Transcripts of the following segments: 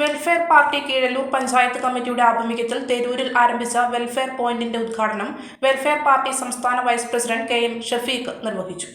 Welfare party Keezhallur panchayat കമ്മിറ്റിയുടെ ആഭിമുഖ്യത്തിൽ തെരൂരിൽ ആരംഭിച്ച വെൽഫെയർ പോയിന്റിന്റെ ഉദ്ഘാടനം വെൽഫെയർ പാർട്ടി സംസ്ഥാന vice president K M Shafeeq നിർവഹിച്ചു.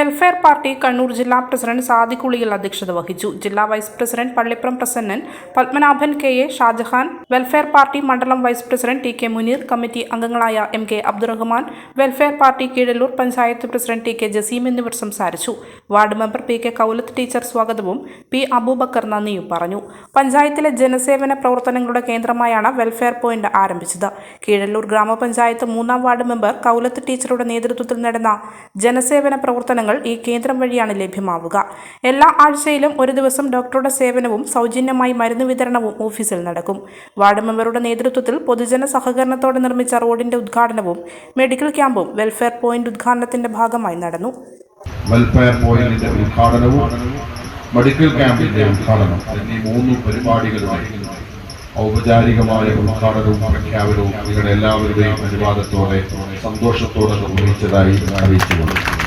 വെൽഫെയർ പാർട്ടി കണ്ണൂർ ജില്ലാ പ്രസിഡന്റ് സാദിഖുളിയിൽ അധ്യക്ഷത വഹിച്ചു. ജില്ലാ vice president Pallippuram Prasannan Padmanabhan K A Shajahan welfare party മണ്ഡലം vice president T K Muneer committee അംഗങ്ങളായ M K Abdurahman welfare party Keezhallur panchayat president T K Jaseem എന്നിവർ സംസാരിച്ചു. Ward member P K Koulath teacher സ്വാഗതവും P Abubakar നന്ദിയും പറഞ്ഞു. പഞ്ചായത്തിലെ ജനസേവന പ്രവർത്തനങ്ങളുടെ കേന്ദ്രമായാണ് welfare point ആരംഭിച്ചത്. കീഴല്ലൂർ ഗ്രാമപഞ്ചായത്ത് മൂന്നാം വാർഡ് മെമ്പർ കൗലത്ത് ടീച്ചറുടെ നേതൃത്വത്തിൽ നടന്ന ജനസേവന പ്രവർത്തനങ്ങൾ ഈ കേന്ദ്രം വഴിയാണ് ലഭ്യമാവുക. എല്ലാ ആഴ്ചയിലും ഒരു ദിവസം ഡോക്ടറുടെ സേവനവും സൗജന്യമായി മരുന്ന് വിതരണവും ഓഫീസിൽ നടക്കും. വാർഡ് മെമ്പറുടെ നേതൃത്വത്തിൽ പൊതുജന സഹകരണത്തോടെ നിർമ്മിച്ച റോഡിന്റെ ഉദ്ഘാടനവും മെഡിക്കൽ ക്യാമ്പും വെൽഫെയർ പോയിന്റ് ഉദ്ഘാടനത്തിന്റെ ഭാഗമായി നടന്നു. വെൽഫെയർ പോയിന്റിന്റെ ഉദ്ഘാടനവും മെഡിക്കൽ ക്യാമ്പിന്റെ ഉദ്ഘാടനം എന്നീ മൂന്ന് പരിപാടികളുമായി ഔപചാരികമായ ഉദ്ഘാടനവും പ്രഖ്യാപനവും നിങ്ങളുടെ എല്ലാവരുടെയും അനുവാദത്തോടെ സന്തോഷത്തോടെ നിർവഹിച്ചതായി അറിയിച്ചുകൊണ്ട്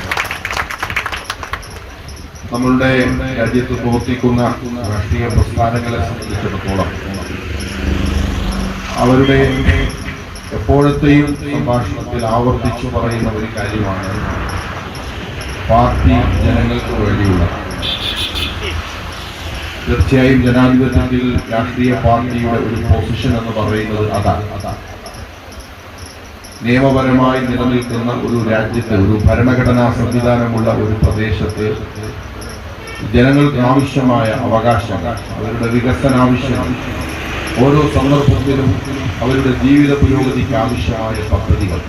നമ്മളുടെ രാജ്യത്ത് പ്രവർത്തിക്കുന്ന രാഷ്ട്രീയ പ്രസ്ഥാനങ്ങളെ സംബന്ധിച്ചിടത്തോളം അവരുടെ എപ്പോഴത്തെയും സംഭാഷണത്തിൽ ആവർത്തിച്ചു പറയുന്ന ഒരു കാര്യമാണ് പാർട്ടി ജനങ്ങൾക്ക് വേണ്ടിയുള്ള. തീർച്ചയായും ജനാധിപത്യത്തിൽ രാഷ്ട്രീയ പാർട്ടിയുടെ ഒരു പൊസിഷൻ എന്ന് പറയുന്നത് അതാണ് അതാണ് നിയമപരമായി നിലനിൽക്കുന്ന ഒരു രാജ്യത്ത് ഒരു ഭരണഘടനാ സംവിധാനമുള്ള ഒരു പ്രദേശത്ത് ജനങ്ങൾക്ക് ആവശ്യമായ അവകാശങ്ങൾ അവരുടെ വികസന ആവശ്യം ഓരോ സന്ദർഭത്തിലും അവരുടെ ജീവിത പുരോഗതിക്ക് ആവശ്യമായ പദ്ധതികൾ.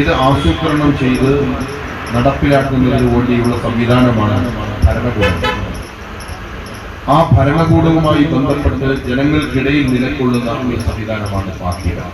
ഇത് ആസൂത്രണം ചെയ്ത് നടപ്പിലാക്കുന്നതിന് വേണ്ടിയുള്ള സംവിധാനമാണ് ഭരണകൂടം. ആ ഭരണകൂടവുമായി ബന്ധപ്പെട്ട് ജനങ്ങൾക്കിടയിൽ നിലകൊള്ളുന്ന ഒരു സംവിധാനമാണ് പാർട്ടികൾ